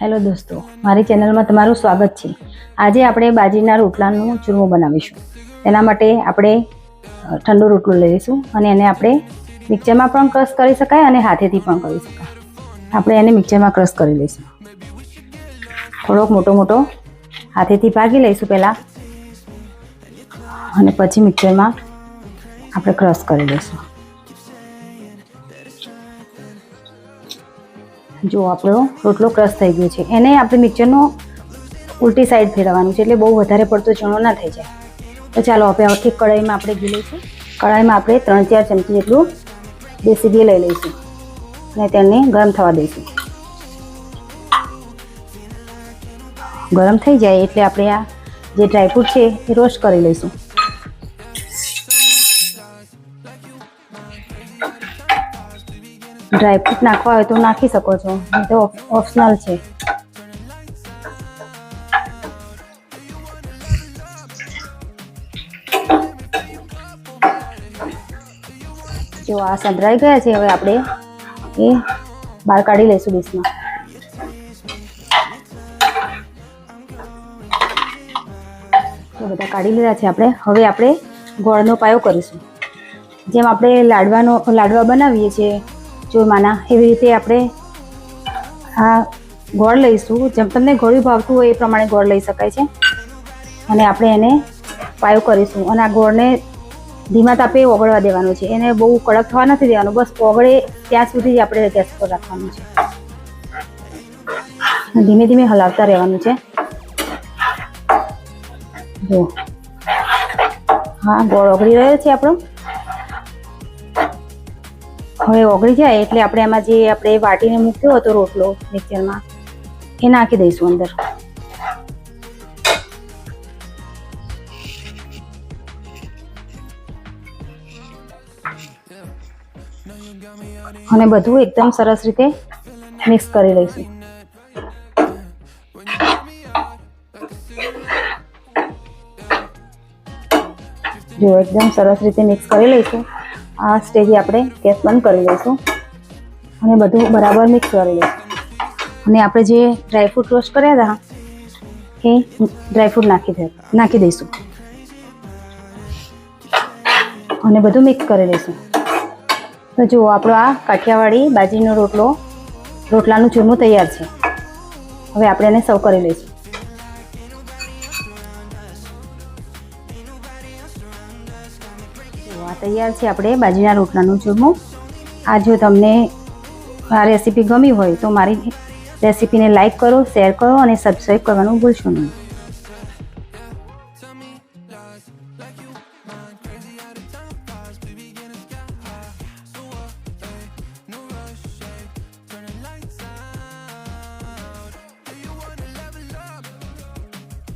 Hello દોસ્તો, મારી ચેનલમાં તમારું સ્વાગત છે. આજે આપણે બાજરીના રોટલાનું ચૂરમું બનાવીશું. તેના માટે આપણે ઠંડો રોટલો લઈશું અને એને આપણે મિક્સરમાં પણ ક્રશ કરી શકાય અને હાથેથી પણ કરી શકાય. આપણે એને મિક્સરમાં ક્રશ કરી લઈશું. થોડોક મોટો મોટો હાથેથી ભાગી લઈશું પહેલાં. અને પછી મિક્સરમાં આપણે ક્રશ કરી લઈશું. જો આપણો રોટલો ક્રશ થઈ ગયો છે. એને આપણે મિક્સરનો ઉલટી સાઈડ ફેરવવાનું છે, એટલે બહુ વધારે પડતો ચણો ના થઈ જાય. તો ચાલો આપણે આખી કઢાઈમાં આપણે ઘી લઈશું. કઢાઈમાં આપણે ત્રણ ચાર ચમચી જેટલું દેશી ઘી લઈ લઈશું. અને તેને ગરમ થવા દઈશું. ગરમ થઈ જાય એટલે આપણે આ જે ડ્રાયફ્રૂટ છે, એ રોસ્ટ કરી લઈશું. ડ્રાયફ્રૂટ નાખવા હોય તો નાખી શકો છો. તો ઓપ્શનલ છે. જો આ સંતરાઈ ગયા છે હવે આપણે એ બહાર કાઢી લઈશું ડીશમાં. તો બધા કાઢી લીધા છે આપણે. હવે આપણે ગોળનો પાયો કરીશું. જેમ આપણે લાડવાનો, લાડવા બનાવીએ છીએ ચોરમાના એવી રીતે આપણે આ ગોળ લઈશું. જેમ તમને ગોળ્યું ભાવતું હોય એ પ્રમાણે ગોળ લઈ શકાય છે. અને આપણે એને પાયો કરીશું. અને આ ગોળને ધીમા તાપે ઓગળવા દેવાનું છે. એને બહુ કડક થવા નથી દેવાનું. બસ ઓગળે ત્યાં સુધી જ આપણે ગેસ પર રાખવાનું છે. ધીમે ધીમે હલાવતા રહેવાનું છે. જો. હા, ગોળ ઓગળી રહ્યો છે આપણો. હવે ઓગળી જાય એટલે આપણે એમાં જે આપણે વાટીને મૂક્યો હતો રોટલો મિક્સરમાં, એ નાખી દઈશું અંદર. અને બધું એકદમ સરસ રીતે મિક્સ કરી લઈશું. જો એકદમ સરસ રીતે મિક્સ કરી લઈશું. આ સ્ટેજે આપણે ગેસ બંધ કરી લઈશું અને બધું બરાબર મિક્સ કરી લઈશું અને આપણે જે ડ્રાયફ્રૂટ રોસ્ટ કર્યા હતા, એ ડ્રાયફ્રૂટ નાખી દે નાખી દઈશું. અને બધું મિક્સ કરી લઈશું તો જુઓ, આપણો આ કાઠિયાવાડી બાજરીનો રોટલો, રોટલાનું ચૂરમું તૈયાર છે. હવે આપણે એને સર્વ કરી લઈશું. તૈયાર છે. આપણે બાજરીના રોટલાનું ચૂરમું. આ જો તમને આ રેસીપી ગમી હોય તો મારી રેસીપીને લાઇક કરો, શેર કરો અને સબસ્ક્રાઈબ કરવાનું ભૂલશો નહીં.